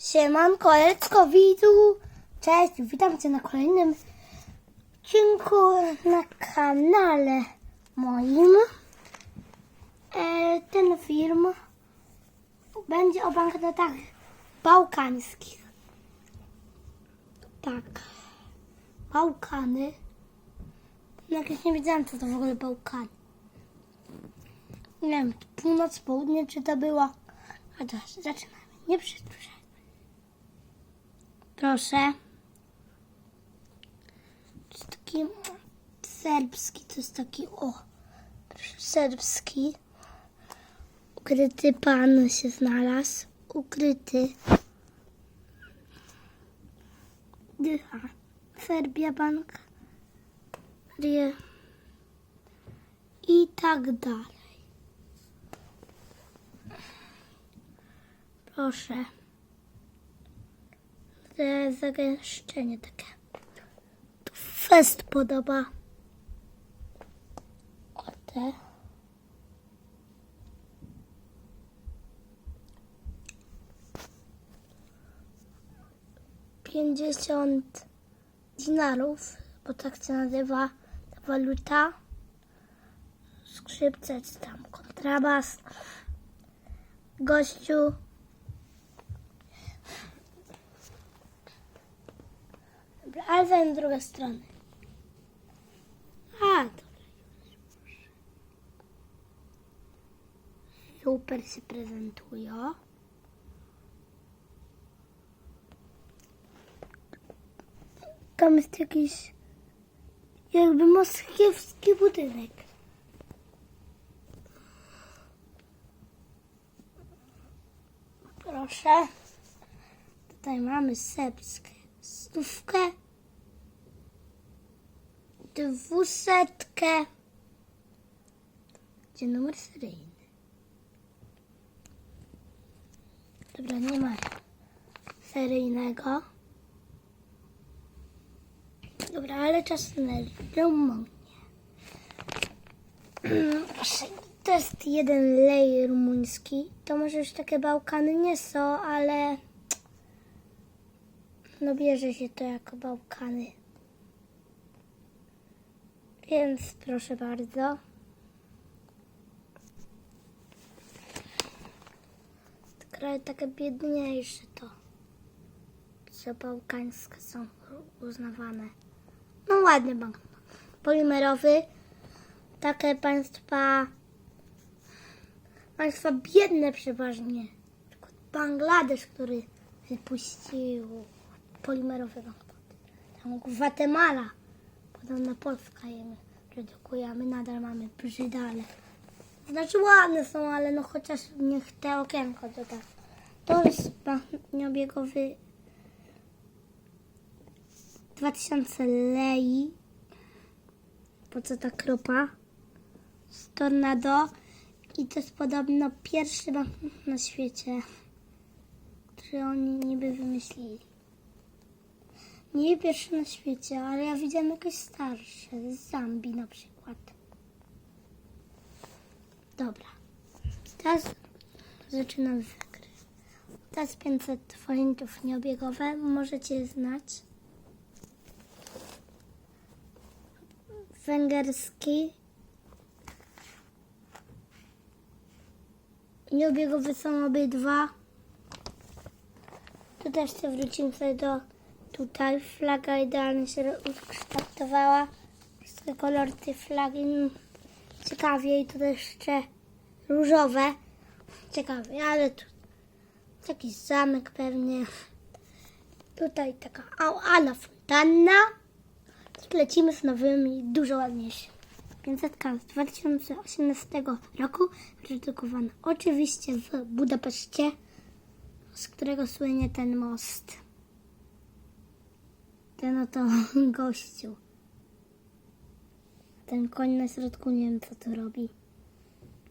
Siemanko, Lecko, widzu! Cześć, witam Cię na kolejnym odcinku na kanale moim. E, ten film będzie o banknotach bałkańskich. Tak. Bałkany. Jakieś nie wiedziałam, co to w ogóle Bałkany. Nie wiem, północ, południe, czy to było. A to zaczynamy. Nie przedłużaj. Proszę. To jest taki serbski, to jest taki, o, serbski. Ukryty pan się znalazł. Ukryty. Dycha. Serbia Bank. I tak dalej. Proszę. Te zagęszczenie takie. To fest podoba. O te. Pięćdziesiąt dinarów, bo tak się nazywa ta waluta. Skrzypce czy tam kontrabas. Gościu Dobra, ale zajmę drugą stronę. A, dobra. Super się prezentują. Tam jest jakiś jakby moskiewski budynek. Proszę. Tutaj mamy serbskie stówkę, dwusetkę, gdzie numer seryjny. Dobra, nie ma seryjnego. Dobra, ale czas na. Proszę, to jest jeden lej rumuński. To może już takie Bałkany nie są, ale no bierze się to jako Bałkany. Więc proszę bardzo. Kraje takie biedniejsze to, co bałkańskie są uznawane. No ładny bank. Polimerowy. Takie państwa, państwa biedne przeważnie. Bangladesz, który wypuścił polimerowe banknoty. Tam Gwatemala. Podobno Polska jemy produkuje, a my nadal mamy brzydale. Znaczy ładne są, ale no chociaż niech te okienko doda. To jest banknobiegowy 2000 lei. Po co ta kropa? Z tornado. I to jest podobno pierwszy banknot na świecie, który oni niby wymyślili. Nie pierwszy na świecie, ale ja widziałam jakieś starsze, z Zambii na przykład. Dobra. Teraz zaczynam wykry. Teraz 500 forintów nieobiegowe. Możecie znać. Węgierski. Nieobiegowe są obydwa. Tu też chcę wrócimy sobie do Tutaj flaga idealnie się ukształtowała. Kolory tej flagi mm, ciekawie i to jeszcze różowe. Ciekawie, ale tu jakiś zamek pewnie. Tutaj taka ala fontanna. Lecimy z nowymi, dużo ładniejszymi. 500 z 2018 roku, wyprodukowana oczywiście w Budapeszcie, z którego słynie ten most ten oto gościu. Ten koń na środku nie wiem co to robi.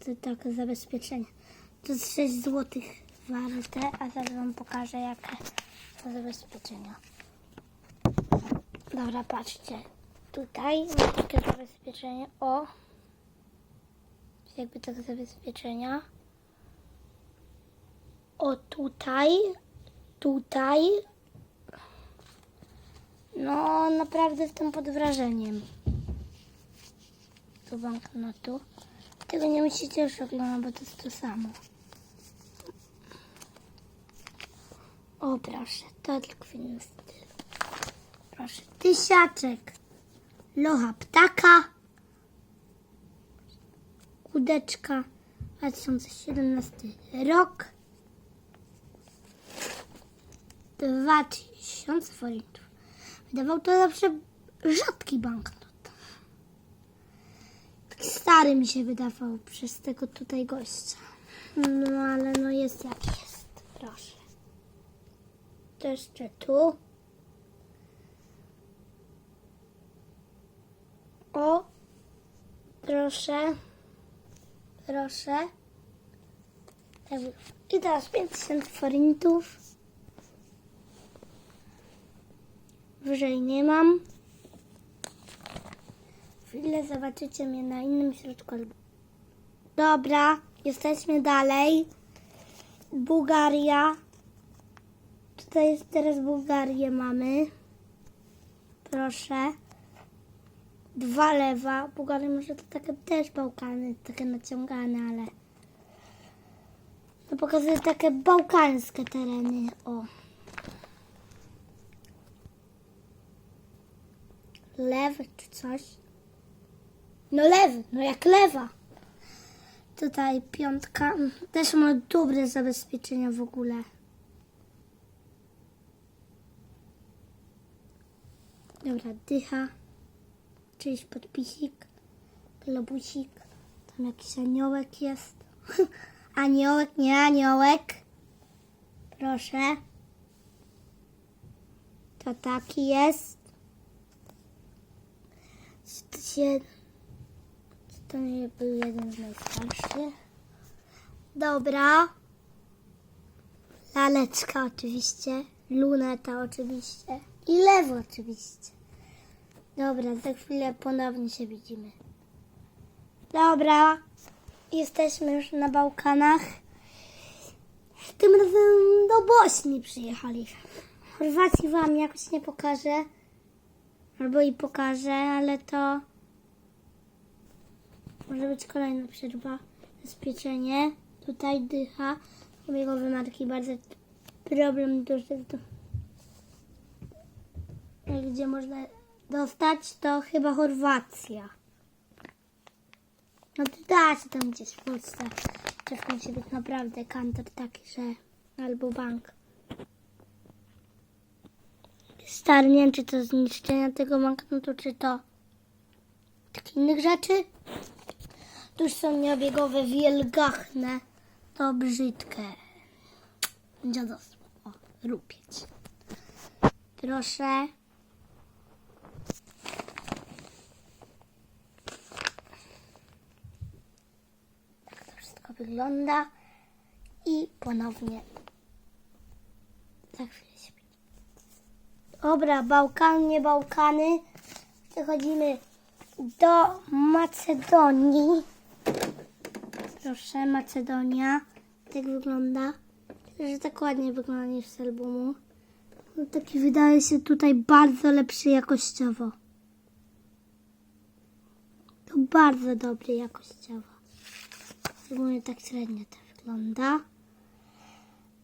To takie zabezpieczenie. To jest 6 zł warte, a zaraz wam pokażę jakie są zabezpieczenia. Dobra, patrzcie. Tutaj mam takie zabezpieczenie. O! Jakby takie zabezpieczenia. O tutaj tutaj. No, naprawdę jestem pod wrażeniem. Tu banknotu. Tego nie musicie już oglądać, bo to jest to samo. O, proszę, to tylko w innym stylu. Proszę, tysiaczek. Locha ptaka. Kudeczka. 2017 rok. 2000 forintów. Wydawał to zawsze rzadki banknot. Taki stary mi się wydawał przez tego tutaj gościa. No ale no jest jak jest. Proszę. To jeszcze tu. O. Proszę. Proszę. I teraz 5000 forintów. Wyżej nie mam. Chwilę zobaczycie mnie na innym środku. Dobra, jesteśmy dalej. Bułgaria. Tutaj jest teraz Bułgarię mamy. Proszę. Dwa lewa. Bułgaria może to takie też Bałkany, takie naciągane, ale... To pokazuje takie bałkańskie tereny. O. Lewy czy coś. No lewy, no jak lewa. Tutaj piątka. Też ma dobre zabezpieczenia w ogóle. Dobra, dycha. Czyjś podpisik. Globusik. Tam jakiś aniołek jest. aniołek, nie aniołek. Proszę. To taki jest. Czy to nie był jeden z najstarszych? Dobra. Laleczka oczywiście. Luneta oczywiście. I lewo oczywiście. Dobra, za chwilę ponownie się widzimy. Dobra. Jesteśmy już na Bałkanach. Tym razem do Bośni przyjechali. Chorwacji wam jakoś nie pokażę. Albo i pokażę, ale to może być kolejna przerwa. Zabezpieczenie. Tutaj dycha. Obiegowe marki bardzo problem duży. Gdzie można dostać, to chyba Chorwacja. No to da się tam gdzieś w Polsce. Też musi być naprawdę kantor taki, że albo bank. Stary, nie wiem, czy to zniszczenia tego banknotu, czy to takich innych rzeczy. Tu są nieobiegowe, wielgachne. To brzydkie. Dziadostwo. O, rupieć. Proszę. Tak to wszystko wygląda. I ponownie. Za chwilę się Dobra, Bałkany, Bałkany. Przechodzimy do Macedonii. Proszę, Macedonia. Tak wygląda. Że tak ładnie wygląda niż z albumu. No, taki wydaje się tutaj bardzo lepszy jakościowo. To bardzo dobry jakościowo. Szczególnie tak średnio to wygląda.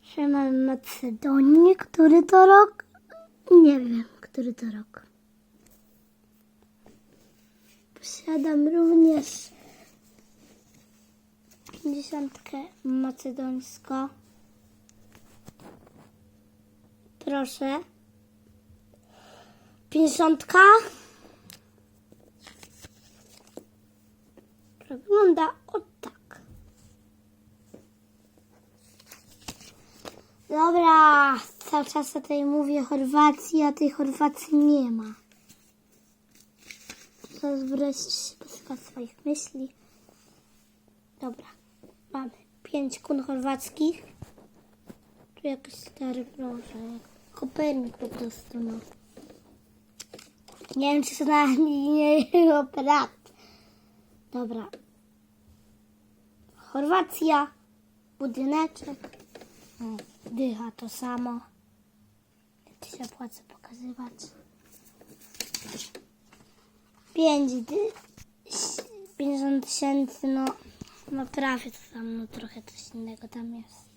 Że mamy Macedonię, który to rok? Nie wiem, który to rok. Posiadam również pięćdziesiątkę macedońsko. Proszę. Pięćdziesiątka. Wygląda o tak. Dobra, cały czas o tej mówię Chorwacji, a tej Chorwacji nie ma. Teraz wreszcie się swoich myśli. Dobra, mamy pięć kun chorwackich. Tu jakiś stary proszę, Kopernik po prostu, no. Nie wiem, czy to na nie brat. Dobra. Chorwacja, budyneczek. Dycha to samo. to się opłaca pokazywać. 5 50 tysięcy, no, no prawie to tam, no trochę coś innego tam jest.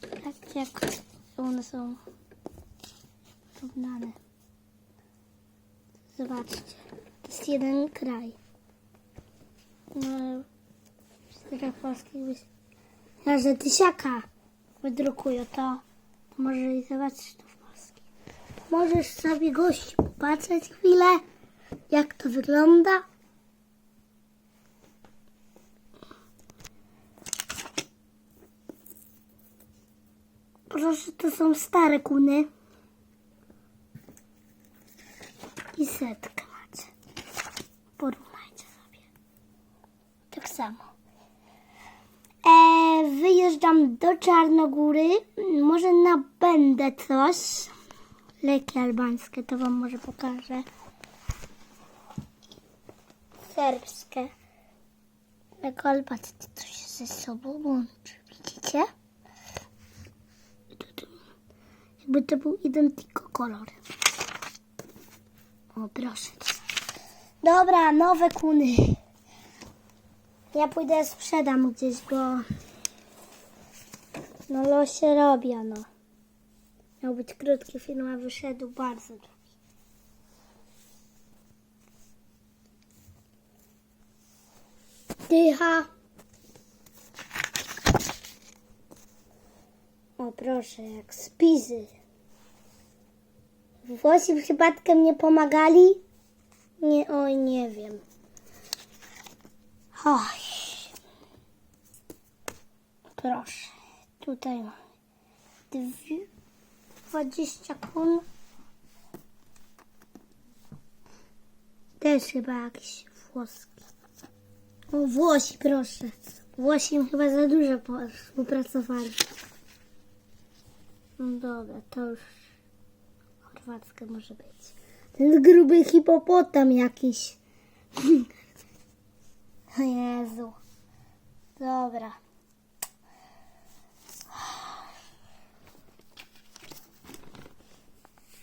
Tak jak one są porównane. Zobaczcie, to jest jeden kraj. No, w czterech polskich byś... Ja, że tysiaka wydrukują, to, to może i zobaczyć to w polskim. Możesz sobie gość popatrzeć chwilę, jak to wygląda. Proszę, to są stare kuny. I setkę macie. Porównajcie sobie. Tak samo. E, wyjeżdżam do Czarnogóry. Może nabędę coś. Leki albańskie, to wam może pokażę. Serbskie. Lekol, patrzcie, co się ze sobą łączy. Widzicie? To- to- Jakby to był identiko kolor. O, proszę. Dobra, nowe kuny. Ja pójdę sprzedam gdzieś, bo no losie robię, no. Miał być krótki film, a wyszedł bardzo długi. Dycha. O proszę, jak spizy. Włosi przypadkiem nie pomagali? Nie, oj, nie wiem. Oj. Proszę, tutaj mam 20 kun. Też chyba jakiś włoski. O, Włosi, proszę. Włosi chyba za dużo współpracowali. No dobra, to już chorwackie może być. Ten gruby hipopotam jakiś. O Jezu. Dobra.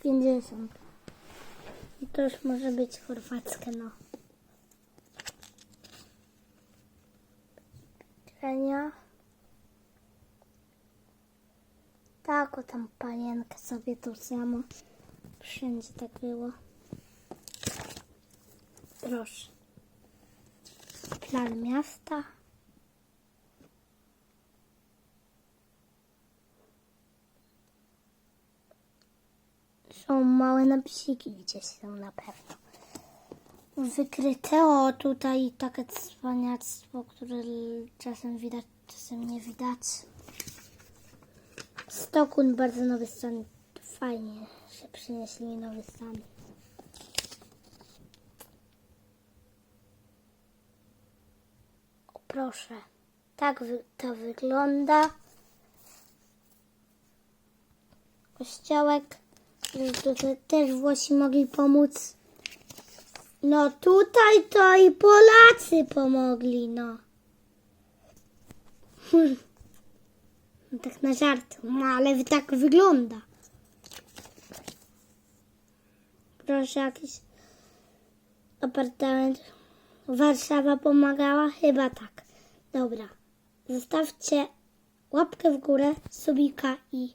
Pięćdziesiąt. I to już może być chorwackie, no. Trenia. Tak, o tam panienkę sobie to samo. Wszędzie tak było. Proszę. Plan miasta. Są małe napisiki gdzieś są na pewno. Wykryte o tutaj takie cwaniactwo, które czasem widać, czasem nie widać. Stokun bardzo nowy stan. Fajnie, przynieśli nowy stan. O, proszę. Tak to wygląda. Kościołek. Tutaj też Włosi mogli pomóc. No tutaj to i Polacy pomogli, no. No tak na żart, no ale tak wygląda. Proszę jakiś apartament. Warszawa pomagała? Chyba tak. Dobra. Zostawcie łapkę w górę, subika i